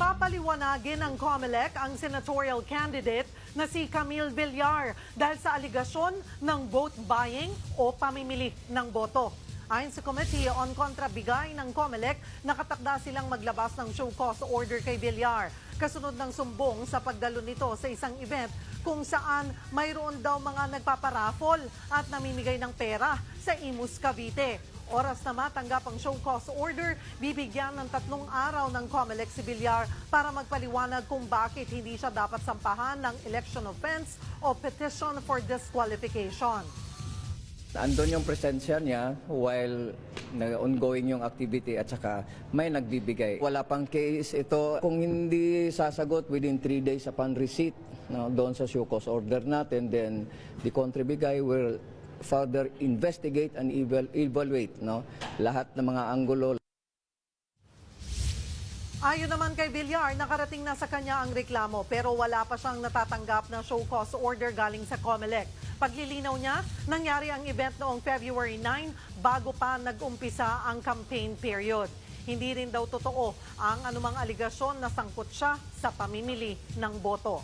Pagpapaliwanagin ng COMELEC ang senatorial candidate na si Camille Villar dahil sa aligasyon ng vote buying o pamimili ng boto. Ayon sa Committee on Kontrabigay ng COMELEC, nakatakda silang maglabas ng show cause order kay Villar. Kasunod ng sumbong sa pagdalo nito sa isang event kung saan mayroon daw mga nagpaparaffle at namimigay ng pera sa Imus Cavite. Oras na matanggap ang show cause order, bibigyan ng tatlong araw ng COMELEC si Villar para magpaliwanag kung bakit hindi siya dapat sampahan ng election offense o petition for disqualification. Andon yung presensya niya while na ongoing yung activity at saka may nagbibigay. Wala pang case ito. Kung hindi sasagot within 3 days upon receipt no, doon sa cause order natin, then the contribigay will further investigate and eval- evaluate no, lahat ng mga anggulo, Ayon naman kay Villar, nakarating na sa kanya ang reklamo pero wala pa siyang natatanggap na show cause order galing sa COMELEC. Paglilinaw niya, nangyari ang event noong February 9 bago pa nag-umpisa ang campaign period. Hindi rin daw totoo ang anumang aligasyon na sangkot siya sa pamimili ng boto.